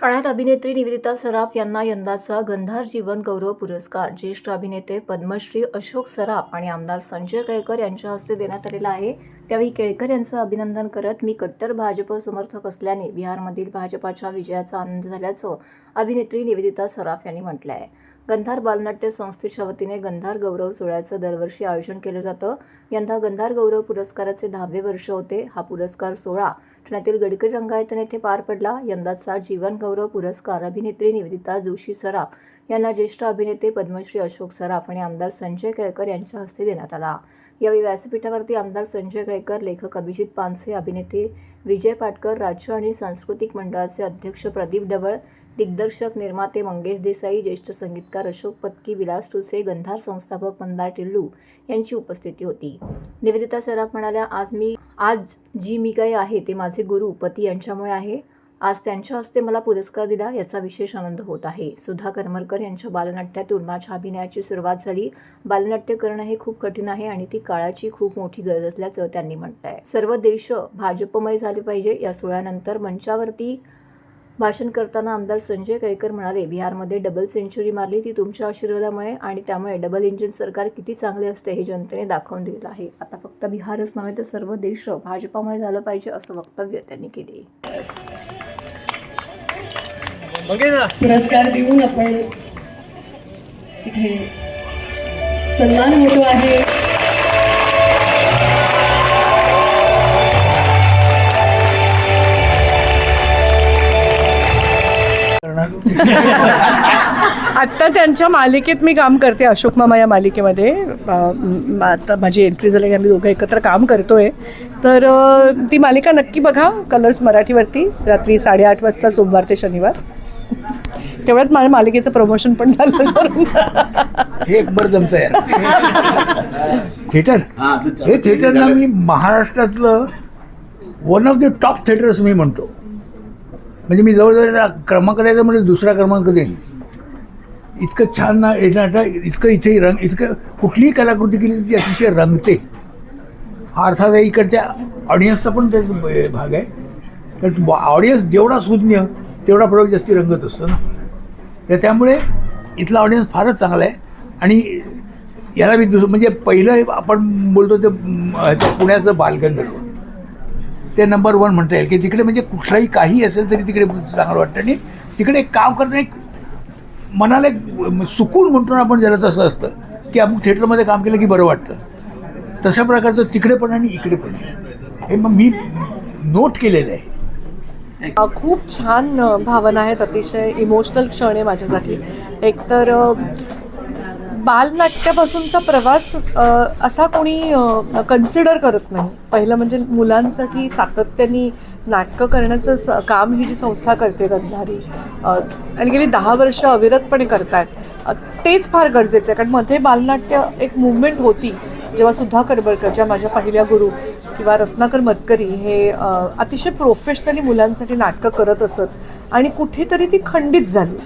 ठाण्यात अभिनेत्री निवेदिता सराफ यांना यंदाचा गंधार जीवन गौरव पुरस्कार. ज्येष्ठ अभिनेते पद्मश्री अशोक सराफ आणि आमदार संजय केळकर यांच्या हस्ते देण्यात आलेला आहे. त्यावेळी केळकर यांचं अभिनंदन करत मी कट्टर भाजप समर्थक असल्याने बिहारमधील भाजपाच्या विजयाचा आनंद झाल्याचं अभिनेत्री निवेदिता सराफ यांनी म्हटलं आहे गंधार बालनाट्य संस्थेच्या वतीने गंधार गौरव सोहळ्याचं दरवर्षी आयोजन केलं जातं. यंदा गंधार गौरव पुरस्काराचे दहावे वर्ष होते. हा पुरस्कार सोहळा ठाण्यातील गडकरी रंगायतन येथे पार पडला यंदाचा जीवन गौरव पुरस्कार अभिनेत्री निवेदिता जोशी सराफ यांना ज्येष्ठ अभिनेते पद्मश्री अशोक सराफ आणि आमदार संजय केळकर यांच्या हस्ते देण्यात आला यावेळी व्यासपीठावरती आमदार संजय केळकर लेखक अभिजित पानसे अभिनेते विजय पाटकर राज्य आणि सांस्कृतिक मंडळाचे अध्यक्ष प्रदीप डवळ दिग्दर्शक निर्माते मंगेश देसाई ज्येष्ठ संगीतकार अशोक पत्की विलास टुसे गंधार संस्थापक मंदार टिल्लू यांची उपस्थिती होती. निवेदिता सराफ म्हणाल्या आज मी आज जी मी काही आहे ते माझे गुरु पती यांच्यामुळे आहे. आज त्यांच्या हस्ते मला पुरस्कार दिला याचा विशेष आनंद होत आहे. सुधा करमरकर यांच्या बालनाट्यातून माझ्या अभिनयाची सुरुवात झाली. बालनाट्य करणं हे खूप कठीण आहे आणि ती काळाची खूप मोठी गरज असल्याचं त्यांनी म्हटलं आहे सर्व देश भाजपमय झाले पाहिजे. या सोहळ्यानंतर मंचावरती भाषण करताना आमदार संजय केळकर म्हणाले बिहारमध्ये डबल सेंचुरी मारली ती तुमच्या आशीर्वादामुळे आणि त्यामुळे डबल इंजिन सरकार किती चांगले असते हे जनतेने दाखवून दिलेलं आहे. आता फक्त बिहारच नव्हे तर सर्व देश भाजपामय झालं पाहिजे असं वक्तव्य त्यांनी केले. पुरस्कार देऊन आपण इथे सन्मान होतो आहे. आत्ता त्यांच्या मालिकेत मी काम करते अशोक मामा या मालिकेमध्ये. आता माझी एंट्री झाली आम्ही दोघं एकत्र काम करतोय. तर ती मालिका नक्की बघा कलर्स मराठीवरती रात्री साडेआठ वाजता सोमवार ते शनिवार. तेवढ्यात माझ्या मालिकेचं प्रमोशन पण झालं हे एक बरं जमतं यार थिएटर हे थिएटरला मी महाराष्ट्रातलं one of the top theatres मी म्हणतो. म्हणजे मी जवळजवळ त्याला क्रमांक द्यायचा म्हणजे दुसरा क्रमांक देईन. इतकं छान ना येणारा इतकं इथे रंग इतकं कुठलीही कलाकृती केली ती अतिशय रंगते. हा अर्थात आहे इकडच्या ऑडियन्सचा पण त्याचा भाग आहे. कारण ऑडियन्स जेवढा सुज्ञ तेवढा प्रयोग जास्ती रंगत असतो ना. तर त्यामुळे इथला ऑडियन्स फारच चांगला आहे. आणि याला मी दुसरं म्हणजे पहिलं आपण बोलतो ते ह्याचं पुण्याचं बालगंधर्व. ते नंबर वन म्हणता येईल. की तिकडे म्हणजे कुठलाही काही असेल तरी तिकडे चांगलं वाटतं. आणि तिकडे एक काम करणं एक मनाला एक सुकून म्हणतो ना आपण ज्याला तसं असतं की अमुक थिएटरमध्ये काम केलं की बरं वाटतं. तशा प्रकारचं तिकडे पण आणि इकडे पण. हे मग मी नोट केलेलं आहे. खूप छान भावना आहेत अतिशय इमोशनल क्षण आहे माझ्यासाठी. एकतर बालनाट्यापासूनचा प्रवास असा कोणी कन्सिडर करत नाही. पहिलं म्हणजे मुलांसाठी सातत्याने नाटकं करण्याचं स काम ही जी संस्था करते गंधारी आणि गेली दहा वर्ष अविरतपणे करतायत तेच फार गरजेचं आहे. कारण मध्ये बालनाट्य एक मुवमेंट होती जेव्हा सुद्धा करबळकर ज्या माझ्या पहिल्या गुरु किंवा रत्नाकर मतकरी हे अतिशय प्रोफेशनली मुलांसाठी नाटकं करत असत. आणि कुठेतरी ती खंडित झाली.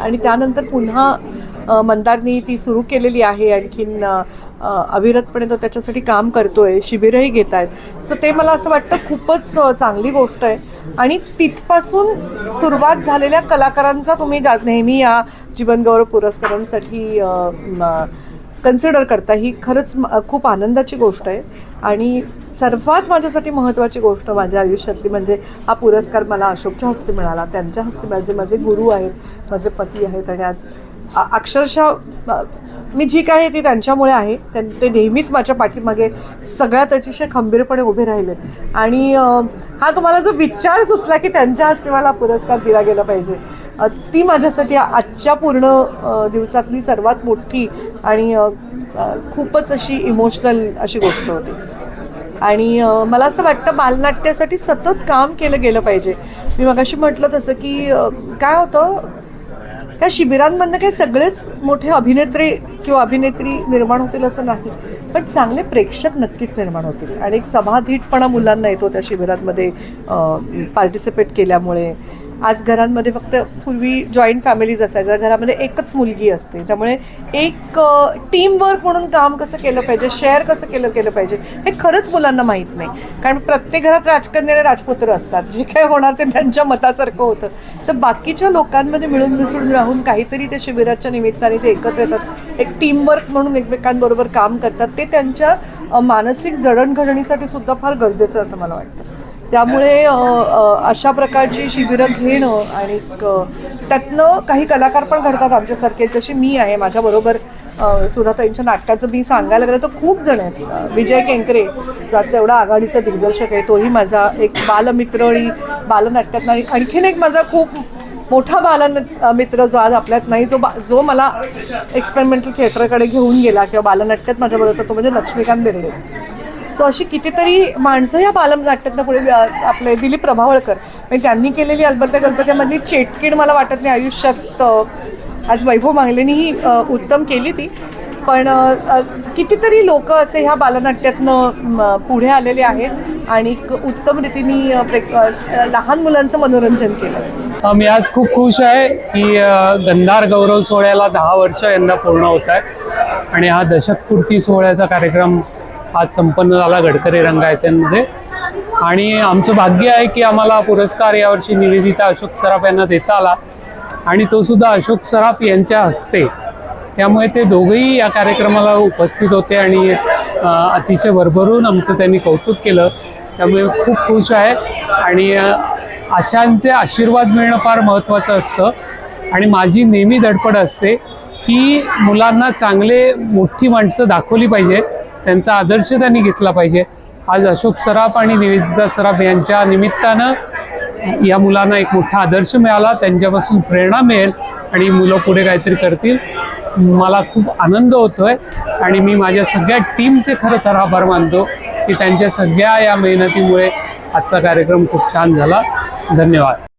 आणि त्यानंतर पुन्हा मंदारनी ती सुरू केलेली आहे आणखीन अविरतपणे तो त्याच्यासाठी काम करतोय शिबिरही घेत आहेत सो ते मला असं वाटतं खूपच चांगली गोष्ट आहे. आणि तिथपासून सुरुवात झालेल्या कलाकारांचा तुम्ही जा नेहमी या जीवनगौरव पुरस्कारांसाठी कन्सिडर करता. ही खरंच म- खूप आनंदाची गोष्ट आहे. आणि सर्वात माझ्यासाठी महत्त्वाची गोष्ट माझ्या आयुष्यातली म्हणजे हा पुरस्कार मला अशोकच्या हस्ते मिळाला. त्यांच्या हस्ते माझे माझे गुरु आहेत माझे पती आहेत. आणि आज अक्षरशः मी जी काय आहे ती त्यांच्यामुळे आहे त्यां- ते नेहमीच माझ्या पाठीमागे सगळ्यात अतिशय खंबीरपणे उभे राहिले आणि हा तुम्हाला जो विचार सुचला की त्यांच्या हस्ते मला पुरस्कार दिला गेला पाहिजे ती माझ्यासाठी आजच्या पूर्ण दिवसातली सर्वात मोठी आणि खूपच अशी इमोशनल अशी गोष्ट होती. आणि मला असं वाटतं बालनाट्यासाठी सतत काम केलं गेलं पाहिजे. मी मगाशी म्हटलं तसं की काय होतं त्या शिबिरांमधनं काही सगळेच मोठे अभिनेत्री किंवा अभिनेत्री निर्माण होतील असं नाही पण चांगले प्रेक्षक नक्कीच निर्माण होतील. आणि एक सभाधीटपणा मुलांना येतो त्या शिबिरांमध्ये पार्टिसिपेट केल्यामुळे. आज घरांमध्ये फक्त पूर्वी जॉईंट फॅमिलीज असायच्या घरामध्ये एकच मुलगी असते. त्यामुळे एक टीम वर्क म्हणून काम कसं केलं पाहिजे शेअर कसं केलं केलं पाहिजे हे खरंच मुलांना माहीत नाही. कारण प्रत्येक घरात राजकन्या आणि राजपुत्र असतात. जे काय होणार ते त्यांच्या मतासारखं होतं. तर बाकीच्या लोकांमध्ये मिळून मिसळून राहून काहीतरी ते शिबिराच्या निमित्ताने ते एकत्र येतात. एक टीमवर्क म्हणून एकमेकांबरोबर काम करतात. ते त्यांच्या मानसिक जडणघडणीसाठी सुद्धा फार गरजेचं असं मला वाटतं. त्यामुळे अशा प्रकारची शिबिरं घेणं आणि त्यातनं काही कलाकार पण घडतात आमच्यासारखे. जशी मी आहे माझ्याबरोबर सुद्धा त्यांच्या नाटकाचं मी सांगायला गेलं तर खूप जण आहेत. विजय केंकरे ज्याचा एवढा आघाडीचा दिग्दर्शक आहे तोही माझा एक बालमित्र आणि बालनाट्यात आणि आणखीन एक माझा खूप मोठा बालन मित्र जो आज आपल्यात नाही जो बा जो मला एक्सपेरिमेंटल थिएटरकडे घेऊन गेला किंवा बालनाट्यात माझ्याबरोबर तो म्हणजे लक्ष्मीकांत बिर्डे. सो अशी कितीतरी माणसं या बालनाट्यातनं पुढे आपले दिलीप प्रभावळकर म्हणजे त्यांनी केलेली अलबत्या गणपत्यामधली चेटकीड मला वाटत नाही आयुष्यात आज वैभव मांगलेनी ही उत्तम केली ती. पण कितीतरी लोक असे ह्या बालनाट्यातनं पुढे आलेले आहेत आणि उत्तम रीतीने प्रेक- लहान मुलांचं मनोरंजन केलं. मी आज खूप खुश आहे की गंधार गौरव सोहळ्याला दहा वर्ष यांना पूर्ण होत आहे आणि हा दशकपूर्ती सोहळ्याचा कार्यक्रम आज संपन्न झाला गडकरी रंगायत्यांमध्ये आणि आमचं भाग्य आहे की आम्हाला पुरस्कार यावर्षी निवेदिता अशोक सराफ यांना देता आला. आणि तो सुद्धा अशोक सराफ यांच्या हस्ते. त्यामुळे ते दोघंही या कार्यक्रमाला उपस्थित होते आणि अतिशय भरभरून आमचं त्यांनी कौतुक केलं. त्यामुळे खूप खुश आहे. आणि अशांचे आशीर्वाद मिळणं फार महत्त्वाचं असतं. आणि माझी नेहमी धडपड असते की मुलांना चांगले मोठी माणसं दाखवली पाहिजेत. त्यांचा आदर्श त्यांनी घेतला पाहिजे. आज अशोक सराफ आणि निवेदिता सराफ यांच्या निमित्तानं या मुलांना एक मोठा आदर्श मिळाला. त्यांच्यापासून प्रेरणा मिळेल आणि मुलं पुढे काहीतरी करतील. मला खूप आनंद होतोय आणि मी माझ्या सगळ्या टीमचे खरं तर आभार मानतो की त्यांच्या सगळ्या या मेहनतीमुळे आजचा कार्यक्रम खूप छान झाला. धन्यवाद.